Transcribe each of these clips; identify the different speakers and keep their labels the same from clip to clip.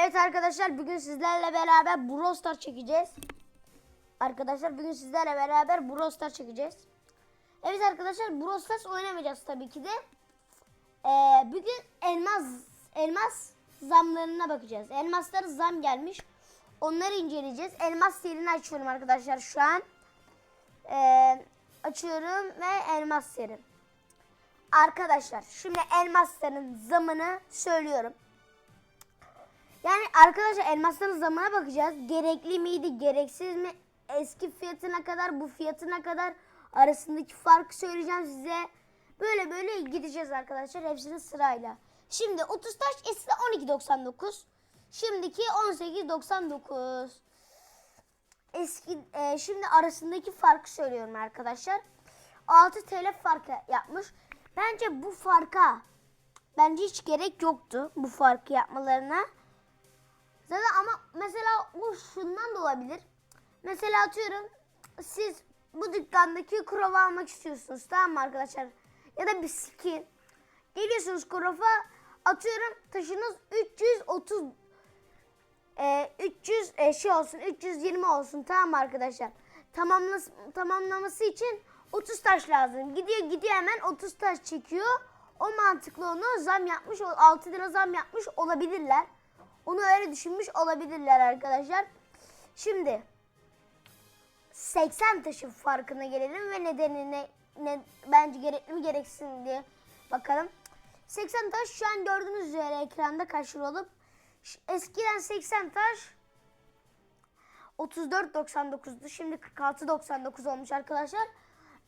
Speaker 1: Evet arkadaşlar bugün sizlerle beraber Brawl çekeceğiz. Arkadaşlar bugün sizlerle beraber Brawl çekeceğiz. Evet arkadaşlar Brawl oynamayacağız tabii ki de. Ee, bugün elmas elmas zamlarına bakacağız. Elmaslara zam gelmiş. Onları inceleyeceğiz. Elmas serini açıyorum arkadaşlar şu an. Ee, açıyorum ve elmas seri. Arkadaşlar şimdi elmasların zamını söylüyorum. Yani arkadaşlar elmasların zamana bakacağız. Gerekli miydi, gereksiz mi? Eski fiyatına kadar, bu fiyatına kadar arasındaki farkı söyleyeceğim size. Böyle böyle gideceğiz arkadaşlar hepsini sırayla. Şimdi 30 taş eski 12.99. Şimdiki 18.99. Eski e, şimdi arasındaki farkı söylüyorum arkadaşlar. 6 TL fark yapmış. Bence bu farka bence hiç gerek yoktu bu farkı yapmalarına. Zaten ama mesela bu şundan da olabilir. Mesela atıyorum siz bu dükkandaki krova almak istiyorsunuz tamam mı arkadaşlar? Ya da bir skin. Geliyorsunuz krova atıyorum taşınız 330 e, 300 e, şey olsun 320 olsun tamam mı arkadaşlar? Tamamlas tamamlaması için 30 taş lazım. Gidiyor gidiyor hemen 30 taş çekiyor. O mantıklı onu zam yapmış 6 lira zam yapmış olabilirler. Onu öyle düşünmüş olabilirler arkadaşlar. Şimdi 80 taşın farkına gelelim ve nedenine ne, bence gerekli mi gereksiz mi diye bakalım. 80 taş şu an gördüğünüz üzere ekranda lira olup eskiden 80 taş 34.99'du. Şimdi 46.99 olmuş arkadaşlar.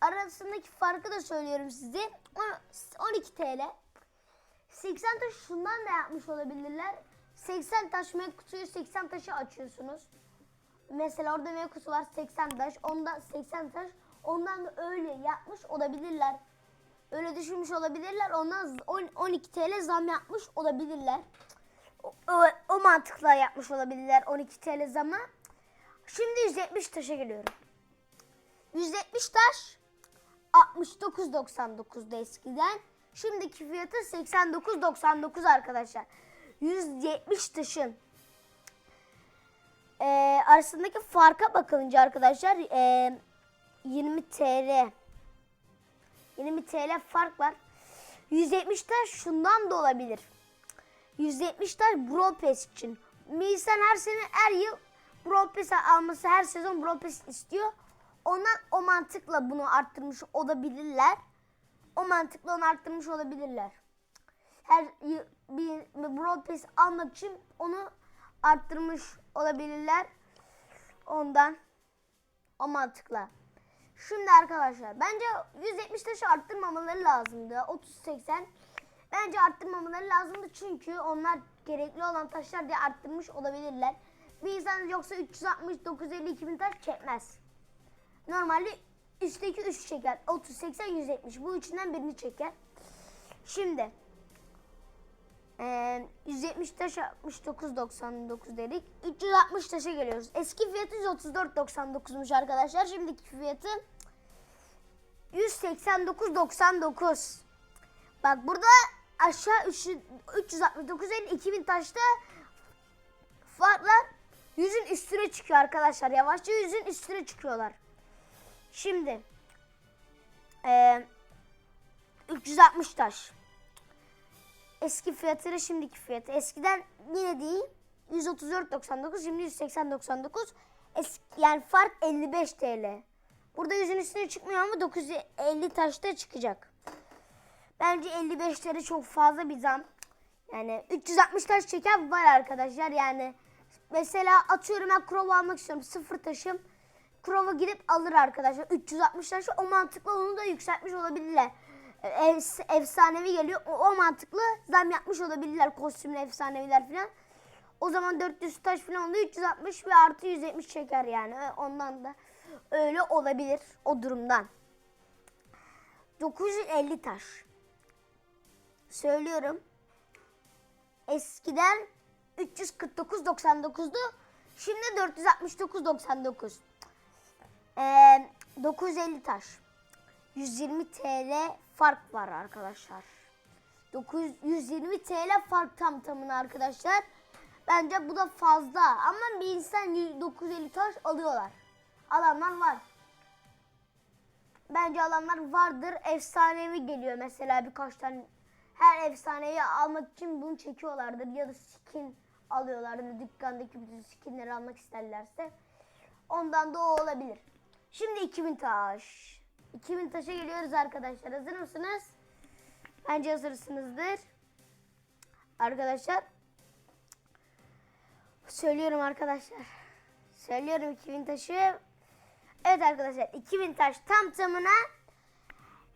Speaker 1: Arasındaki farkı da söylüyorum size. On- 12 TL. 80 taş şundan da yapmış olabilirler. 80 taş meyve kutuyu 80 taşı açıyorsunuz. Mesela orada meyve kutusu var 80 taş. Onda 80 taş. Ondan da öyle yapmış olabilirler. Öyle düşünmüş olabilirler. Ondan z- on- 12 TL zam yapmış olabilirler. O, o, o mantıkla yapmış olabilirler 12 TL zamı. Şimdi 170 taşa geliyorum. 170 taş 69.99'da eskiden. Şimdiki fiyatı 89.99 arkadaşlar. 170 taşın e, arasındaki farka bakılınca arkadaşlar e, 20 TL 20 TL fark var. 170 taş şundan da olabilir. 170 taş Brawl Pass için. İnsan her sene her yıl Brawl Pass alması her sezon Brawl Pass istiyor. Ondan o mantıkla bunu arttırmış olabilirler. O mantıkla onu arttırmış olabilirler. Her bir, Brawl Pass almak için onu arttırmış olabilirler. Ondan o mantıkla. Şimdi arkadaşlar bence 170 taşı arttırmamaları lazımdı. 30-80 bence arttırmamaları lazımdı çünkü onlar gerekli olan taşlar diye arttırmış olabilirler. Bir insan yoksa 360, 950, 2000 taş çekmez. Normalde üstteki 3 çeker. 30, 80, 170. Bu üçünden birini çeker. Şimdi eee 170 taş 69.99 dedik. 360 taşa geliyoruz. Eski fiyatı 134.99'muş arkadaşlar. Şimdiki fiyatı 189.99. Bak burada aşağı 369 50 2000 taşta farklar yüzün üstüne çıkıyor arkadaşlar. Yavaşça yüzün üstüne çıkıyorlar. Şimdi eee 360 taş. Eski fiyatıyla şimdiki fiyatı. Eskiden yine değil 134.99 şimdi 180.99. Eski, yani fark 55 TL. Burada yüzün üstüne çıkmıyor ama 950 taşta çıkacak. Bence 55 TL çok fazla bir zam. Yani 360 taş çeken var arkadaşlar. Yani mesela atıyorum ben Crow'u almak istiyorum. Sıfır taşım. Crow'a gidip alır arkadaşlar. 360 taşı o mantıkla onu da yükseltmiş olabilirler. Ev, efsanevi geliyor. O, o mantıklı zam yapmış olabilirler. Kostümlü efsaneviler falan. O zaman 400 taş falan oluyor. 360 ve artı 170 çeker yani. Ondan da öyle olabilir o durumdan. 950 taş. Söylüyorum. Eskiden 349.99'du. Şimdi 469.99. Ee, 950 taş. 120 TL fark var arkadaşlar. 900, 120 TL fark tam tamına arkadaşlar. Bence bu da fazla. Ama bir insan 950 taş alıyorlar. Alanlar var. Bence alanlar vardır. Efsanevi geliyor mesela birkaç tane. Her efsaneyi almak için bunu çekiyorlardır. Ya da skin alıyorlardır. Dükkandaki bütün skinleri almak isterlerse. Ondan da o olabilir. Şimdi 2000 taş. 2000 taşa geliyoruz arkadaşlar. Hazır mısınız? Bence hazırsınızdır. Arkadaşlar. Söylüyorum arkadaşlar. Söylüyorum 2000 taşı. Evet arkadaşlar 2000 taş tam tamına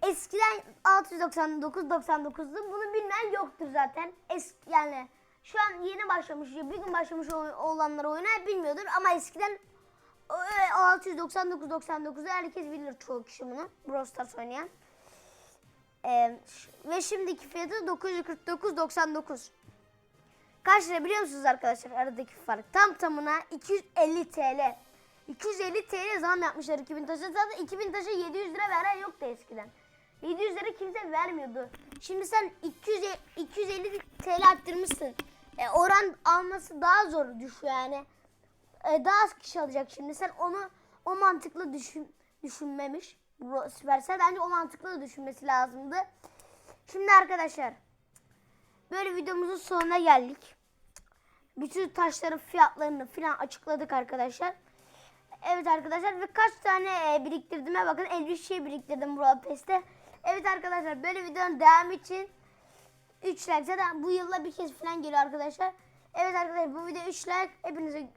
Speaker 1: eskiden 699 99'du. Bunu bilmeyen yoktur zaten. Es yani şu an yeni başlamış, bir gün başlamış ol- olanlar oyuna bilmiyordur ama eskiden o- e, 699 99'u herkes bilir çoğu kişi bunu. Brawl Stars oynayan. Ee, ve şimdiki fiyatı 949.99. Kaç lira biliyor musunuz arkadaşlar aradaki fark? Tam tamına 250 TL. 250 TL zam yapmışlar 2000 taşa. Zaten 2000 taşa 700 lira veren yoktu eskiden. 700 lira kimse vermiyordu. Şimdi sen 200, 250 TL arttırmışsın. E, oran alması daha zor düşüyor yani. E, daha az kişi alacak şimdi. Sen onu o mantıklı düşün, düşünmemiş. Süpersel bence o mantıklı düşünmesi lazımdı. Şimdi arkadaşlar böyle videomuzun sonuna geldik. Bütün taşların fiyatlarını falan açıkladık arkadaşlar. Evet arkadaşlar ve kaç tane e, biriktirdiğime bakın 50 şey biriktirdim Brawl Pass'te. Evet arkadaşlar böyle videonun devamı için 3 like zaten bu yılla bir kez falan geliyor arkadaşlar. Evet arkadaşlar bu video 3 like hepinize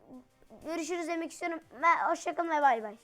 Speaker 1: görüşürüz demek istiyorum ve hoşçakalın ve bay bay.